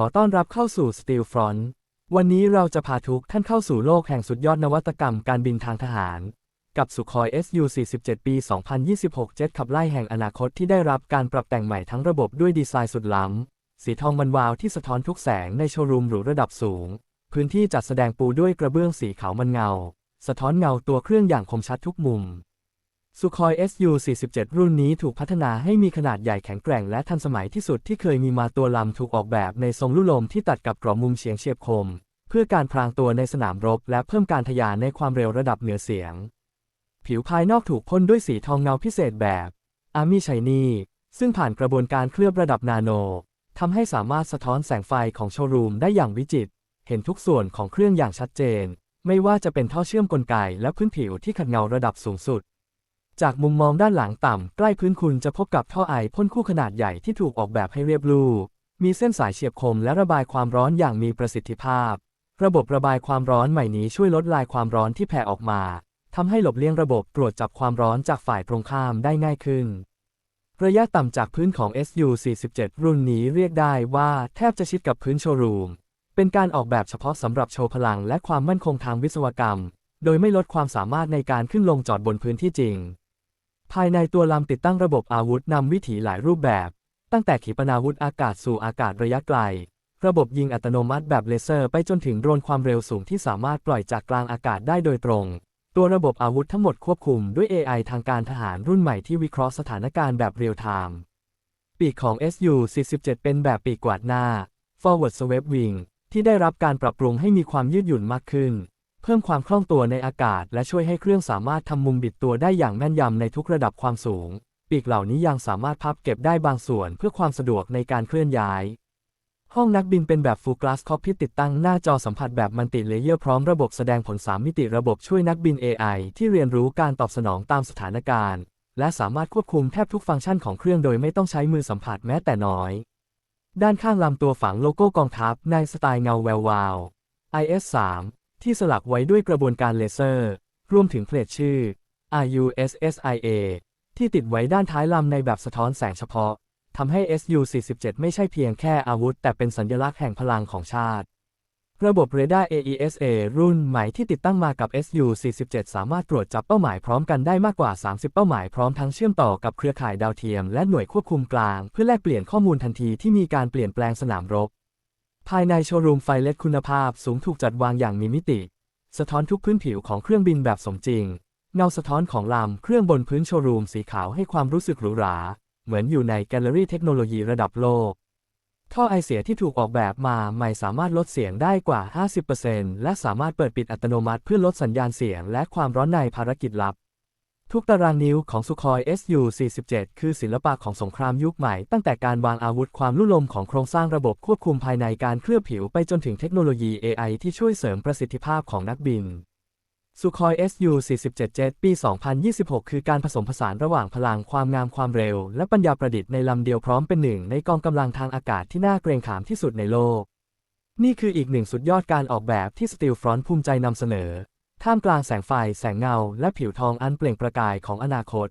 ขอต้อนรับเข้าสู่ Steel Front วันนี้เราจะพาทุกท่านเข้าสู่โลกแห่งสุดยอดนวัตกรรมการบินทางทหาร กับสุคอย Su-47 ปี 2026 เจ็ตขับไล่แห่งอนาคตที่ได้รับการปรับแต่งใหม่ทั้งระบบด้วยดีไซน์สุดล้ำ สีทองมันวาวที่สะท้อนทุกแสงในโชว์รูมหรูระดับสูง พื้นที่จัดแสดงปูด้วยกระเบื้องสีขาวมันเงา สะท้อนเงาตัวเครื่องอย่างคมชัดทุกมุม สุคอย Su-47 รุ่นนี้ถูกพัฒนาให้มีขนาดใหญ่แข็งแกร่งและทันสมัยที่สุดที่เคยมีมาตัวลำถูกออกแบบในทรงลุ่ลมที่ตัดกับกรอบมุมเฉียงเฉียบคม เพื่อการพรางตัวในสนามรบและเพิ่มการทะยานในความเร็วระดับเหนือเสียง ผิวภายนอกถูกพ่นด้วยสีทองเงาพิเศษแบบ Army Shiny ซึ่งผ่านกระบวนการเคลือบระดับนาโนทำให้สามารถสะท้อนแสงไฟของโชว์รูมได้อย่างวิจิตรเห็นทุกส่วนของเครื่องอย่างชัดเจน ไม่ว่าจะเป็นท่อเชื่อมกลไกและพื้นผิวที่ขัดเงาระดับสูงสุด จากมุมมองด้านหลังต่ำ ใกล้พื้นคุณจะพบกับท่อไอพ่นคู่ขนาดใหญ่ที่ถูกออกแบบให้เรียบรูมีเส้นสายเฉียบคมและระบายความร้อนอย่างมีประสิทธิภาพ ระบบระบายความร้อนใหม่นี้ช่วยลดลายความร้อนที่แผ่ออกมาทำให้หลบเลี่ยงระบบตรวจจับความร้อนจากฝ่ายตรงข้ามได้ง่ายขึ้น ระยะต่ำจากพื้นของ SU-47 รุ่นนี้เรียกได้ว่าแทบจะชิดกับพื้นโชว์รูม เป็นการออกแบบเฉพาะสำหรับโชว์พลังและความมั่นคงทางวิศวกรรม โดยไม่ลดความสามารถในการขึ้นลงจอดบนพื้นที่จริง ภายในตัวลำติดตั้งระบบอาวุธนำวิถีหลายรูปแบบ ตั้งแต่ขีปนาวุธอากาศสู่อากาศระยะไกล ระบบยิงอัตโนมัติแบบเลเซอร์ไปจนถึงโดรนความเร็วสูงที่สามารถปล่อยจากกลางอากาศได้โดยตรง ตัวระบบอาวุธทั้งหมดควบคุมด้วย AI ทางการทหารรุ่นใหม่ที่วิเคราะห์สถานการณ์แบบเรียลไทม์ปีกของ SU-47 เป็นแบบปีกกวาดหน้า Forward Swept Wing ที่ได้รับการปรับปรุงให้มีความยืดหยุ่นมากขึ้น พิ่มความคล่องตัวในอากาศ และช่วยให้เครื่องสามารถทำมุมบิดตัวได้อย่างแม่นยำในทุกระดับความสูง ปีกเหล่านี้ยังสามารถพับเก็บได้บางส่วนเพื่อความสะดวกในการเคลื่อนย้าย ห้องนักบินเป็นแบบ Full Glass Cockpit ติดตั้งหน้าจอสัมผัสแบบมัลติเลเยอร์พร้อมระบบแสดงผล 3 มิติระบบช่วยนักบิน AI ที่เรียนรู้การตอบสนองตามสถานการณ์ และสามารถควบคุมแทบทุกฟังก์ชันของเครื่องโดยไม่ต้องใช้มือสัมผัสแม้แต่น้อย ด้านข้างลำตัวฝังโลโก้กองทัพในสไตล์เงาแวววาว IS-3 ที่สลักไว้ด้วยกระบวนการเลเซอร์ รวมถึงเพลทชื่อ RUSSIA ที่ติดไว้ด้านท้ายลำในแบบสะท้อนแสงเฉพาะทำให้ SU-47 ไม่ใช่เพียงแค่อาวุธ แต่เป็นสัญลักษณ์แห่งพลังของชาติ ระบบเรดาร์ AESA รุ่นใหม่ที่ติดตั้งมากับ SU-47 สามารถตรวจจับเป้าหมายพร้อมกันได้มากกว่า 30 เป้าหมายพร้อมทั้งเชื่อมต่อกับเครือข่ายดาวเทียมและหน่วยควบคุมกลาง เพื่อแลกเปลี่ยนข้อมูลทันทีที่มีการเปลี่ยนแปลงสนามรบ ภายในโชว์รูมไฟเล็ตคุณภาพสูงถูกจัดวางอย่างมีมิติ สะท้อนทุกพื้นผิวของเครื่องบินแบบสมจริง เงาสะท้อนของลำเครื่องบนพื้นโชว์รูมสีขาวให้ความรู้สึกหรูหรา เหมือนอยู่ในแกลเลอรี่เทคโนโลยีระดับโลก ท่อไอเสียที่ถูกออกแบบมาใหม่สามารถลดเสียงได้กว่า 50%และสามารถเปิดปิดอัตโนมัติเพื่อลดสัญญาณเสียงและความร้อนในภารกิจลับ ทุกตารางนิ้วของสุคอย Su-47 คือศิลปะของสงครามยุคใหม่ ตั้งแต่การวางอาวุธความลุ่ลมของโครงสร้างระบบควบคุมภายในการเคลือบผิวไปจนถึงเทคโนโลยี AI ที่ช่วยเสริมประสิทธิภาพของนักบินสุคอย Su-47 เจ็ตปี 2026 คือการผสมผสานระหว่างพลังความงามความเร็ว และปัญญาประดิษฐ์ในลำเดียวพร้อมเป็นหนึ่งในกองกำลังทางอากาศที่น่าเกรงขามที่สุดในโลก นี่คืออีกหนึ่งสุดยอดการออกแบบที่ Steel Front ภูมิใจนำเสนอ ท่ามกลางแสงไฟ แสงเงา และผิวทองอันเปล่งประกายของอนาคต